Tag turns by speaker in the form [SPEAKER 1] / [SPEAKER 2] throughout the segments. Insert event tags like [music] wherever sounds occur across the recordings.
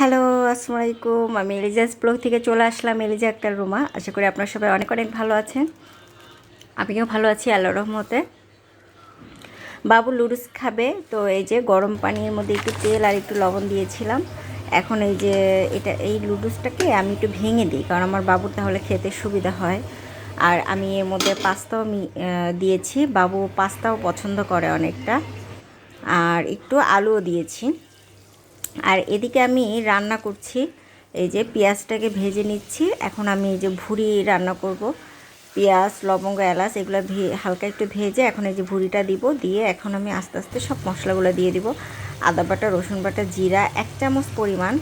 [SPEAKER 1] Hello আসসালামু আলাইকুম আমি এলিজাস ব্লগ থেকে চলে আসলাম এলিজা আক্তার রুমা। আশা করি আপনার সবাই অনেক অনেক ভালো আছেন। আমিও ভালো আছি আল্লাহ রহমতে। বাবু লুডুস খাবে, তো এই যে গরম পানির মধ্যে একটু তেল আর একটু লবণ দিয়েছিলাম। এখন এই যে এটা, এই লুডুসটাকে আমি একটু ভেঙে দিই, কারণ আমার বাবুর তাহলে খেতে সুবিধা হয়। আর আমি এর মধ্যে পাস্তাও দিয়েছি। বাবু পাস্তাও পছন্দ করে অনেকটা। আর একটু আলুও দিয়েছি। আর এদিকে আমি রান্না করছি। এই যে পেঁয়াজটাকে ভেজে নিচ্ছি। এখন আমি এই যে ভুড়ি রান্না করব। পেঁয়াজ, লবঙ্গ, এলাচ এগুলো হালকা একটু ভেজে এখন এই যে ভুড়িটা দিব। দিয়ে এখন আমি আস্তে আস্তে সব মশলাগুলো দিয়ে দিব। আদা বাটা, রসুন বাটা, জিরা, এক চামচ পরিমাণ।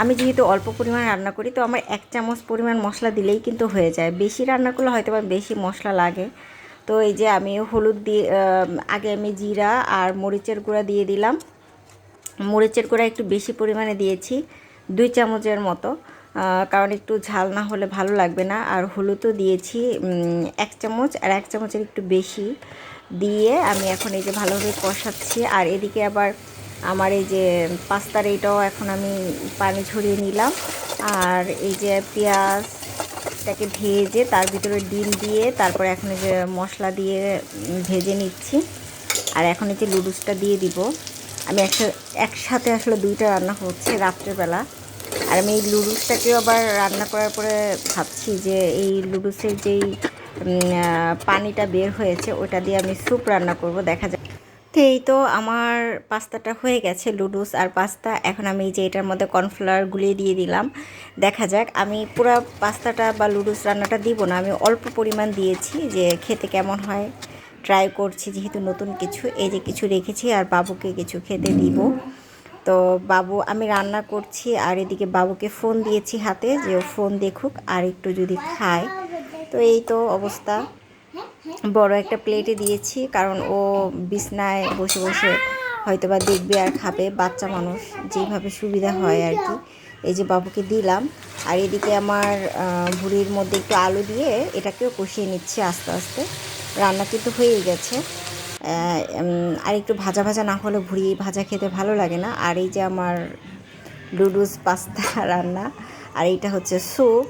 [SPEAKER 1] আমি যেহেতু অল্প পরিমাণ রান্না করি, তো আমার এক চামচ পরিমাণ মশলা দিলেই কিন্তু হয়ে যায়। বেশি রান্না করলে হয়তো বা বেশি মশলা লাগে। তো এই যে আমি হলুদ দিয়ে আগে আমি জিরা আর মরিচের গুঁড়া দিয়ে দিলাম। মরিচের গুঁড়া একটু বেশি পরিমাণে দিয়েছি, দুই চামচের মতো। কারণ একটু ঝাল না হলে ভালো লাগবে না। আর হলুদও দিয়েছি এক চামচ আর এক চামচের একটু বেশি। দিয়ে আমি এখন এই যে ভালোভাবে কষাচ্ছি। আর এদিকে আবার আমার এই যে পাস্তার এইটাও এখন আমি পানি ঝরিয়ে নিলাম। আর এই যে পেঁয়াজটাকে ভেজে তার ভিতরে ডিম দিয়ে তারপরে এখন এই যে মশলা দিয়ে ভেজে নিচ্ছি। আর এখন এই যে লুডুসটা দিয়ে দিব। আমি একসাথে একসাথে আসলে দুইটা রান্না হচ্ছে রাত্রেবেলা। আর আমি এই লুডুসটাকেও আবার রান্না করার পরে ভাবছি যে এই লুডুসের যেই পানিটা বের হয়েছে, ওটা দিয়ে আমি স্যুপ রান্না করব, দেখা যায় তো এই তো আমার পাস্তাটা হয়ে গেছে লুডুস আর পাস্তা। এখন আমি যে এটার মধ্যে কর্নফ্লাওয়ার গুলিয়ে দিয়ে দিলাম। দেখা যাক, আমি পুরো পাস্তাটা বা লুডুস রান্নাটা দিব না, আমি অল্প পরিমাণ দিয়েছি যে খেতে কেমন হয়। ট্রাই করছি যেহেতু নতুন কিছু, এই যে কিছু রেখেছি আর বাবুকে কিছু খেতে দিব। তো বাবু, আমি রান্না করছি আর এদিকে বাবুকে ফোন দিয়েছি হাতে যে ও ফোন দেখুক আর একটু যদি খায়। তো এই তো অবস্থা। বড় একটা প্লেটে দিয়েছি কারণ ও বিছনায় বসে বসে হয়তো বা দেখবে আর খাবে। বাচ্চা মানুষ, যেভাবে সুবিধা হয় আর কি। এই যে বাবুকে দিলাম। আর এদিকে আমার ভুঁড়ির মধ্যে একটু আলু দিয়ে এটাকেও কষিয়ে নিচ্ছি আস্তে আস্তে। রান্না কিন্তু হয়েই গেছে। আর একটু ভাজা ভাজা না হলে ভুঁড়ি ভাজা খেতে ভালো লাগে না। আর এই যে আমার লুডুস পাস্তা [laughs] রান্না, আর এইটা হচ্ছে স্যুপ,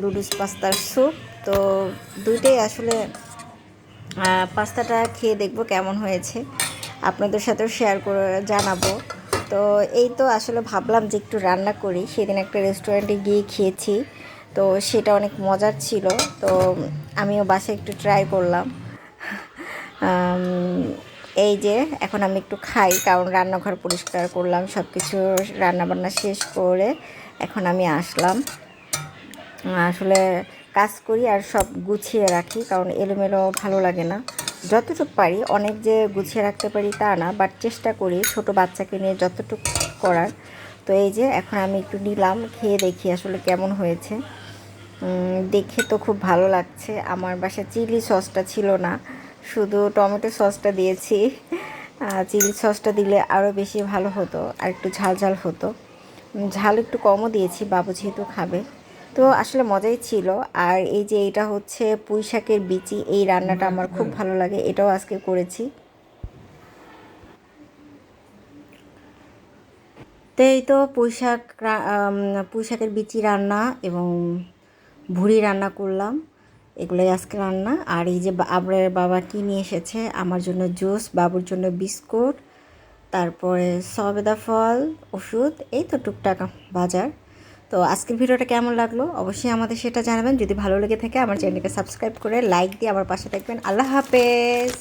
[SPEAKER 1] লুডুস পাস্তার স্যুপ। তো দুইটাই আসলে পাস্তাটা খেয়ে দেখব কেমন হয়েছে। আপনাদের সাথেও শেয়ার করে জানাব। তো এই তো আসলে ভাবলাম যে একটু রান্না করি। সেদিন একটা রেস্টুরেন্টে গিয়ে খেয়েছি। তো সেটা অনেক মজার ছিল। তো আমিও বাসায় একটু ট্রাই করলাম। এই যে, এখন আমি একটু খাই, কারণ রান্নাঘর পরিষ্কার করলাম সব কিছু রান্নাবান্না শেষ করে এখন আমি আসলাম। আসলে কাজ করি আর সব গুছিয়ে রাখি, কারণ এলোমেলো ভালো লাগে না। যতটুকু পারি, অনেক যে গুছিয়ে রাখতে পারি তা না বাট চেষ্টা করি ছোট বাচ্চাকে নিয়ে যতটুকু করার। তো এই যে, এখন আমি একটু নিলাম, খেয়ে দেখি আসলে কেমন হয়েছে। দেখে তো খুব ভালো লাগছে। আমার বাসায় চিলি সসটা ছিল না। শুধু টমেটো সসটা দিয়েছি চিলি সসটা দিলে আরও বেশি ভালো হতো আর একটু ঝাল ঝাল হতো। ঝাল একটু কমও দিয়েছি বাবু যেহেতু খাবে। তো আসলে মজাই ছিল আর এই যে এটা হচ্ছে পুঁই শাকের বিচি এই রান্নাটা আমার খুব ভালো লাগে এটাও আজকে করেছি। তো এই তো পুঁই শাক পুঁই শাকের বিচি রান্না এবং ভুড়ি রান্না করলাম। এগুলোই আজকে রান্না। আর এই যে আবরের বাবা কি নিয়ে এসেছে? আমার জন্য জুস, বাবুর জন্য বিস্কুট, তারপরে সবেদা ফল, ওষুধ, এই তো টুকটাক বাজার। তো আজকের ভিডিওটা কেমন লাগল? অবশ্যই আমাদের সেটা জানাবেন। যদি ভালো লেগে থাকে, আমার চ্যানেলকে সাবস্ক্রাইব করে লাইক দিয়ে আমার পাশে থাকবেন। আল্লাহ হাফেজ!